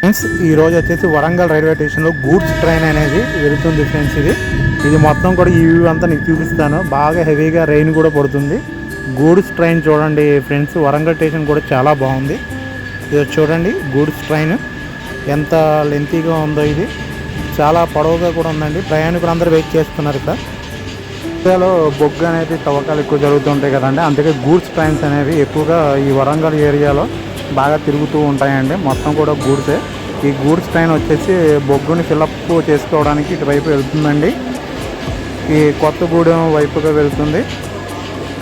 Friends ఈ రోజు వచ్చేసి వరంగల్ రైల్వే స్టేషన్లో గూడ్స్ ట్రైన్ అనేది వెళుతుంది ఫ్రెండ్స్ ఇది. ఇది మొత్తం కూడా ఈ వ్యూ అంతా నీకు చూపిస్తాను. బాగా హెవీగా రెయిన్ కూడా పడుతుంది. గూడ్స్ ట్రైన్ చూడండి ఫ్రెండ్స్ వరంగల్ స్టేషన్ కూడా చాలా బాగుంది. ఇది చూడండి గూడ్స్ ట్రైన్. ఎంత లెంతీగా ఉందో ఇది. చాలా పొడవుగా కూడా ఉందండి. ప్రయాణికులు అందరూ వెయిట్ చేస్తున్నారు ఇక్కడ. ఇండియాలో బొగ్గు అనేది తవ్వకాలు ఎక్కువ జరుగుతుంటాయి కదండి. అందుకే గూడ్స్ ట్రైన్స్ అనేవి ఎక్కువగా ఈ వరంగల్ ఏరియాలో బాగా తిరుగుతూ ఉంటాయండి. మొత్తం కూడా గూడ్సే. ఈ గూడ్స్ ట్రైన్ వచ్చేసి బొగ్గుని ఫిలప్ చేసుకోవడానికి ఇటువైపు వెళ్తుందండి. ఈ కొత్తగూడెం వైపుగా వెళ్తుంది.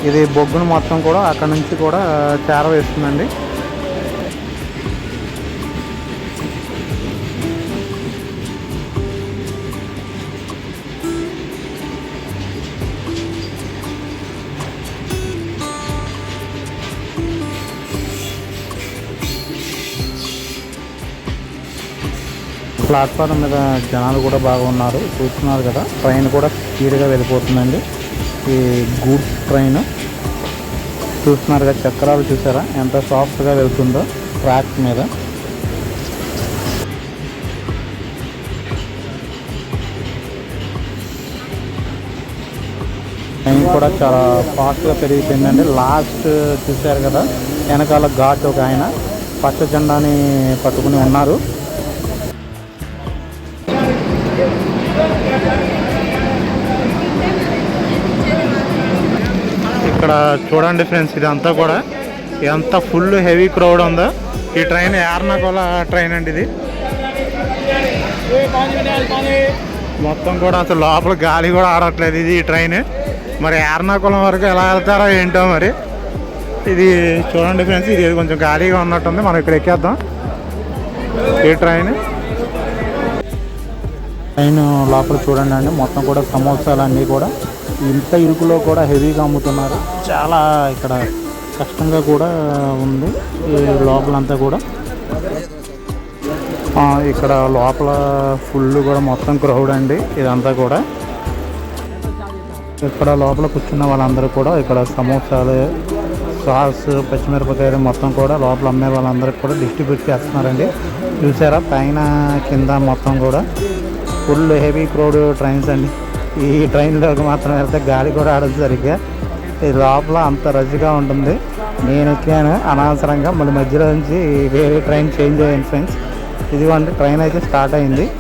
ఇది బొగ్గును మొత్తం కూడా అక్కడ నుంచి కూడా చేరవేస్తుందండి. ప్లాట్ఫారం మీద జనాలు కూడా బాగా ఉన్నారు చూస్తున్నారు కదా ట్రైన్ కూడా స్పీడ్గా వెళ్ళిపోతుందండి. ఈ గూడ్స్ ట్రైన్. చూస్తున్నారు కదా చక్రాలు చూసారా? ఎంత సాఫ్ట్గా వెళ్తుందో ట్రాక్ మీద. ట్రైన్ కూడా చాలా ఫాస్ట్గా పెరిగిపోయిందండి. లాస్ట్ చూశారు కదా వెనకాల ఘాట్ ఒక ఆయన పచ్చ జెండాని పట్టుకుని ఉన్నారు. ఇక్కడ చూడండి ఫ్రెండ్స్ ఇదంతా కూడా. ఎంత ఫుల్ హెవీ క్రౌడ్ ఉందో? ఈ ట్రైన్ ఎర్నాకోల ట్రైన్ అండి ఇది. మొత్తం కూడా అసలు లోపల గాలి కూడా ఆడట్లేదు ఇది ఈ ట్రైన్ మరి ఎర్నాకుళం వరకు ఎలా వెళ్తారో ఏంటో మరి. ఇది చూడండి ఫ్రెండ్స్ ఇది కొంచెం గాలిగా ఉన్నట్టుంది. మనం ఇక్కడ ఎక్కేద్దాం. ఈ ట్రైన్ పైన లోపల చూడండి అండి మొత్తం కూడా సమోసాలు అన్నీ కూడా. ఇంత ఇరుకులో కూడా హెవీగా అమ్ముతున్నారు. చాలా ఇక్కడ కష్టంగా కూడా ఉంది ఈ లోపలంతా కూడా. ఇక్కడ లోపల ఫుల్ కూడా మొత్తం క్రౌడ్ అండి ఇదంతా కూడా. ఇక్కడ లోపల కూర్చున్న వాళ్ళందరూ కూడా ఇక్కడ సమోసాలు సాస్ పచ్చిమిరపకాయలు మొత్తం కూడా లోపల అమ్మే వాళ్ళందరికీ కూడా డిస్ట్రిబ్యూట్ చేస్తున్నారండి. చూసారా పైన కింద మొత్తం కూడా. ఫుల్ హెవీ క్రౌడ్ ట్రైన్స్ అండి. ఈ ట్రైన్లోకి మాత్రం వెళ్తే గాలి కూడా ఆడదు సరిగ్గా. ఈ లోపల అంత రజ్జుగా ఉంటుంది. నేను ఎక్కాను అనవసరంగా. మళ్ళీ మధ్యలో నుంచి వేరే ట్రైన్ చేంజ్ అయ్యింది ఫ్రెండ్స్. ఇదిగోండి ట్రైన్ అయితే స్టార్ట్ అయింది.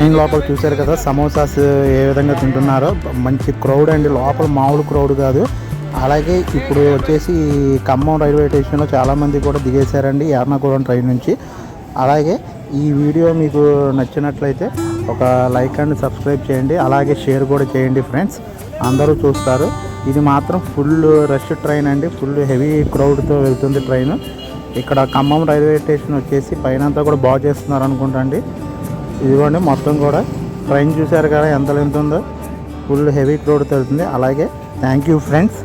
నేను లోపల చూశారు కదా సమోసాస్ ఏ విధంగా తింటున్నారో. మంచి క్రౌడ్ అండి లోపల మామూలు క్రౌడ్ కాదు. అలాగే ఇప్పుడు వచ్చేసి ఖమ్మం రైల్వే స్టేషన్లో చాలామంది కూడా దిగేశారండి ఎర్నాకుళం ట్రైన్ నుంచి. అలాగే ఈ వీడియో మీకు నచ్చినట్లయితే ఒక లైక్ అండ్ సబ్స్క్రైబ్ చేయండి అలాగే షేర్ కూడా చేయండి ఫ్రెండ్స్. అందరూ చూస్తారు. ఇది మాత్రం ఫుల్ రష్ ట్రైన్ అండి ఫుల్ హెవీ క్రౌడ్తో వెళ్తుంది ట్రైన్. ఇక్కడ ఖమ్మం రైల్వే స్టేషన్ వచ్చేసి పైన అంతా కూడా బాగు చేస్తున్నారు అనుకుంటా అండి. ఇదిగోండి మొత్తం కూడా ట్రైన్ చూశారు కదా ఎంత లెంత్ ఉందో. ఫుల్ హెవీ క్రౌడ్ వెళ్తుంది అలాగే థ్యాంక్ యూ ఫ్రెండ్స్